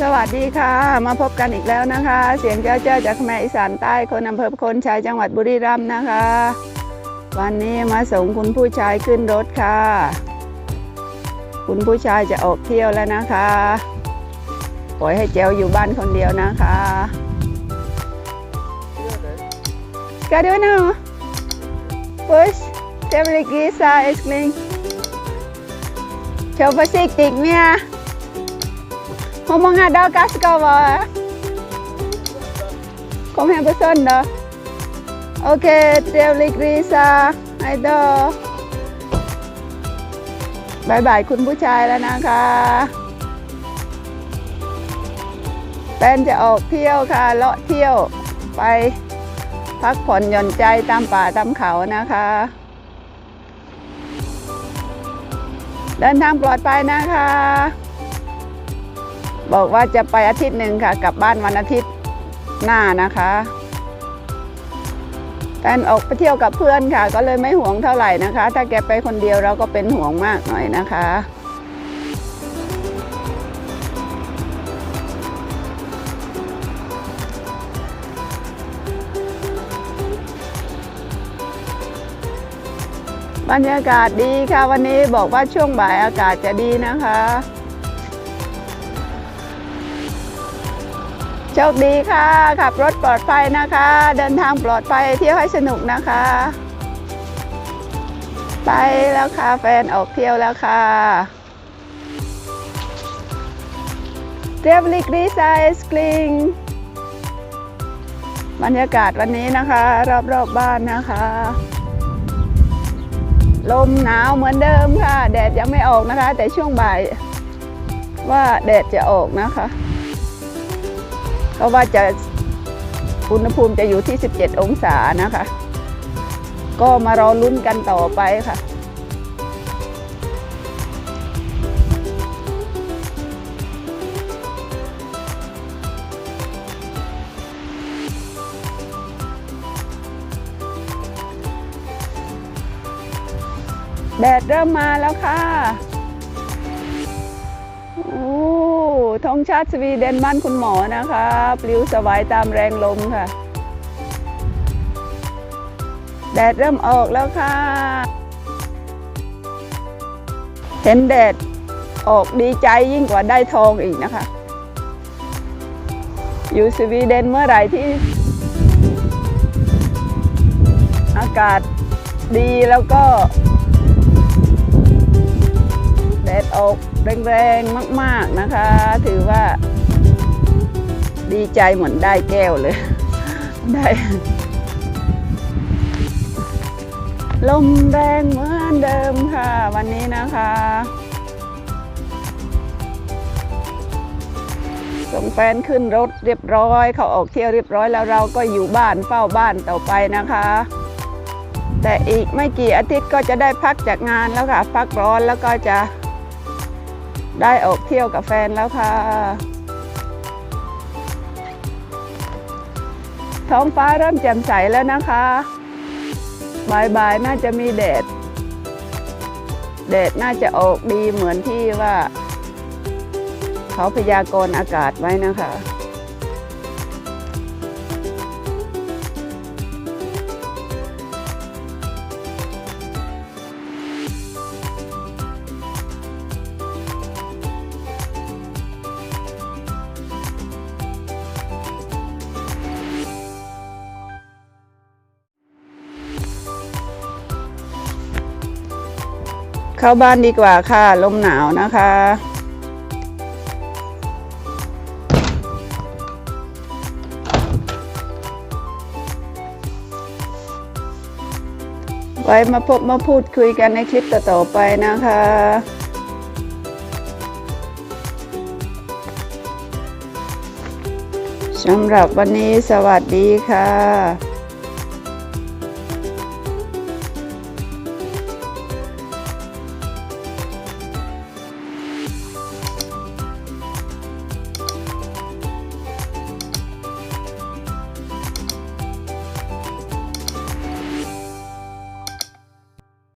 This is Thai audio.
สวัสดีค่ะ มาพบกันอีกแล้วนะคะ เสียงเจ้าเจ้าจากแม่อีสานใต้คนอำเภอคนชัยจังหวัดบุรีรัมย์นะคะ วันนี้มาส่งคุณผู้ชายขึ้นรถค่ะ คุณผู้ชายจะออกเที่ยวแล้วนะคะปล่อยให้เจลอยู่บ้านคนเดียวนะคะ Ska du nu? Push. Det blir gissa älskling. Kör försiktigt med. Hur många dagar ska vara? Kom hem på söndag. Okej, trevlig resa. Hej då. บาย Ngomong ada kas kawa. Kom yang pesan dah. Oke, traveling Risa. Ayo. Bye bye คุณผู้ชายแล้วนะคะแฟนจะออกเที่ยวค่ะ เลาะเที่ยวไปพักผ่อนหย่อนใจตามป่าตามเขานะคะ เดินทางปลอดภัยนะคะ บอกว่าจะไปอาทิตย์หนึ่งค่ะ กลับบ้านวันอาทิตย์หน้านะคะแฟนออกไปเที่ยวกับเพื่อนค่ะ ก็เลยไม่ห่วงเท่าไหร่นะคะ ถ้าแกไปคนเดียวเราก็เป็นห่วงมากหน่อยนะคะบรรยากาศดีค่ะวันนี้บอกว่าช่วงบ่ายอากาศจะดีนะคะ โชคดีค่ะ ขับรถปลอดภัยนะคะ เดินทางปลอดภัยเที่ยวให้สนุกนะคะ ไปแล้วค่ะแฟนออกเที่ยวแล้วค่ะ เรียบลิกรีไซส์กลิงบรรยากาศวันนี้นะคะ รอบๆบบ้านนะคะ ลมหนาวเหมือนเดิมค่ะ แดดยังไม่ออกนะคะ แต่ช่วงบ่ายว่าแดดจะออกนะคะ เพราะว่าจะอุณหภูมิจะอยู่ที่ 17 องศานะคะ ก็มารอลุ้นกันต่อไปค่ะ แดดเริ่มมาแล้วค่ะ ธงชาติสวีเดนบ้านคุณหมอนะคะปลิวสวายตามแรงลมค่ะ แดดเริ่มออกแล้วค่ะ เห็นแดดออกดีใจยิ่งกว่าได้ทองอีกนะคะ อยู่สวีเดนเมื่อไหร่ที่ อากาศดีแล้วก็แดดออกแรงๆมาก ๆ ดีใจเหมือนได้แก้วเลย ได้ลมแรงเหมือนเดิมค่ะ วันนี้นะคะ ส่งแฟนขึ้นรถเรียบร้อย เขาออกเที่ยวเรียบร้อยแล้วเราก็อยู่บ้านเฝ้าบ้านต่อไปนะคะ แต่อีกไม่กี่อาทิตย์ก็จะได้พักจากงานแล้วค่ะ พักร้อนแล้วก็จะได้ออกเที่ยวกับแฟนแล้วค่ะ ท้องฟ้าเริ่มแจ่มใสแล้วนะคะบ่ายๆน่าจะมีแดด แดดน่าจะออกดีเหมือนที่ว่า เขาพยากรณ์อากาศไว้นะคะ เข้าบ้านดีกว่าค่ะ ลมหนาวนะคะ ไว้มาพบมาพูดคุยกันในคลิปต่อๆไปนะคะสำหรับวันนี้สวัสดีค่ะ